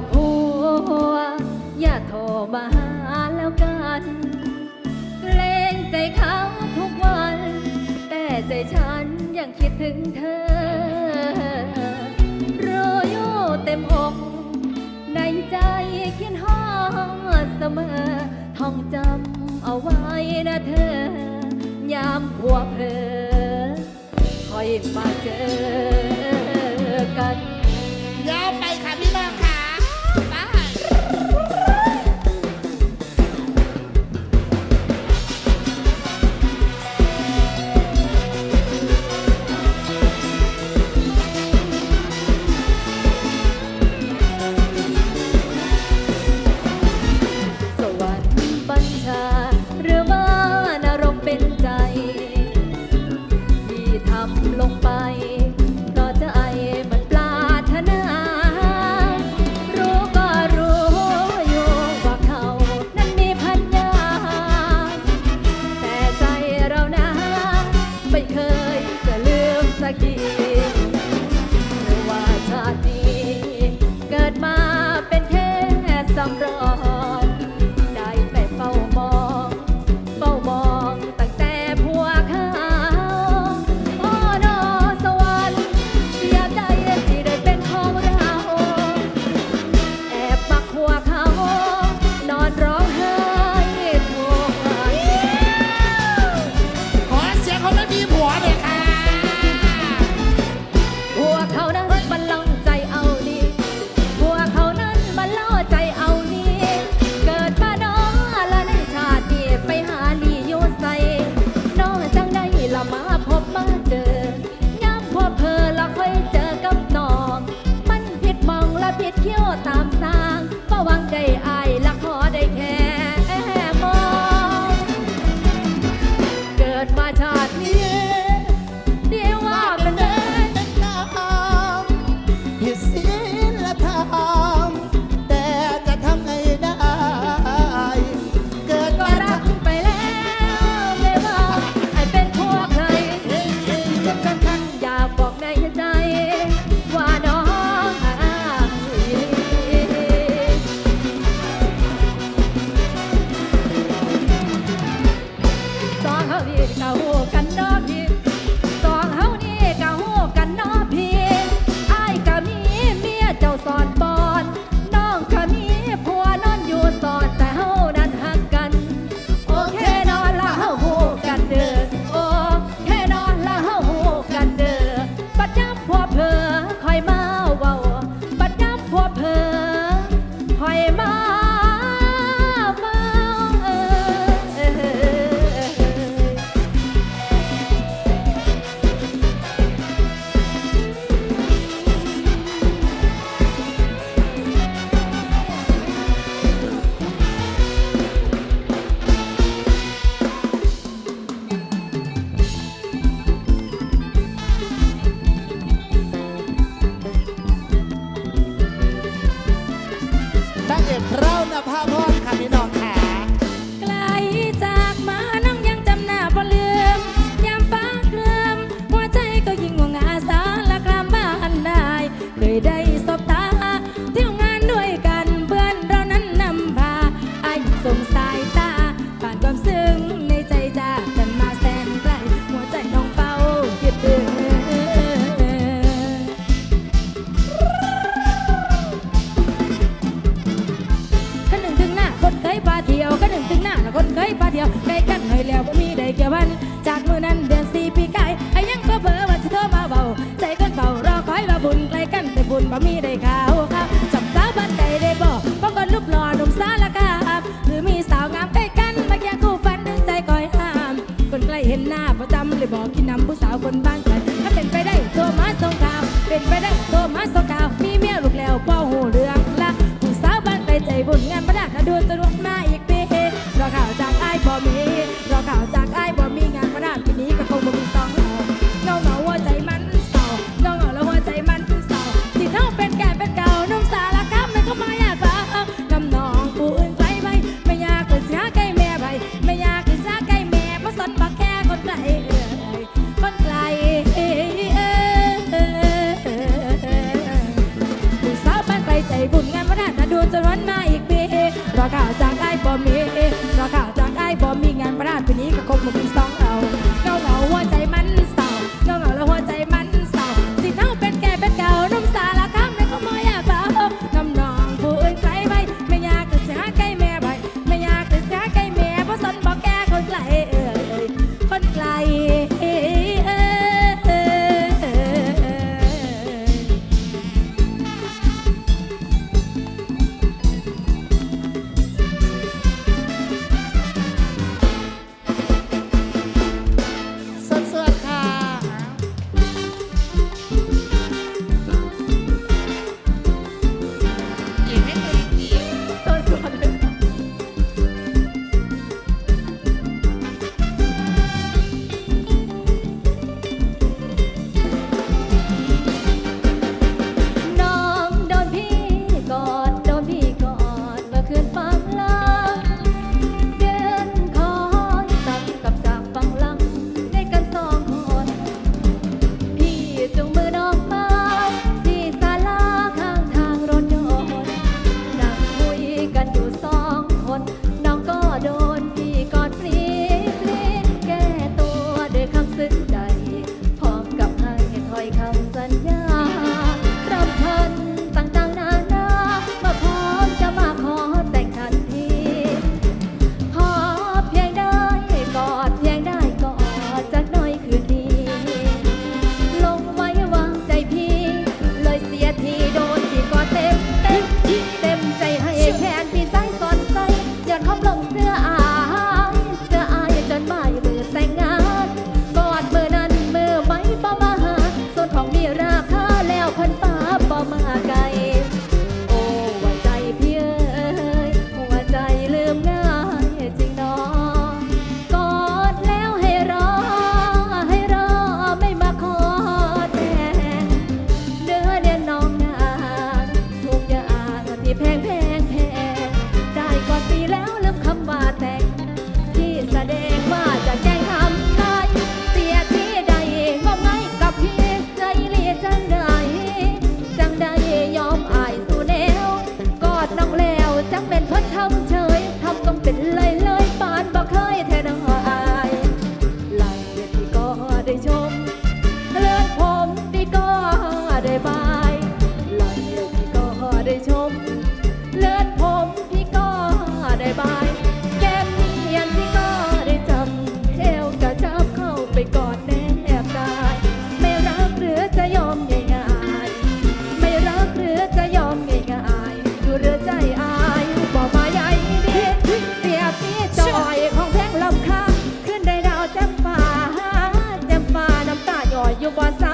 ับผัว อย่าโทรมาหาแล้วกันเกรงใจเขาทุกวัน แต่ใจฉันยังคิดถึงเธอรู้อยู่เต็มอกในใจคิดยห้องเสมอ ท่องจำเอาไว้นะเธอ ยามหัวเพอคอยมาเจอ หัวเลยค่ะ เรานภาพร não posso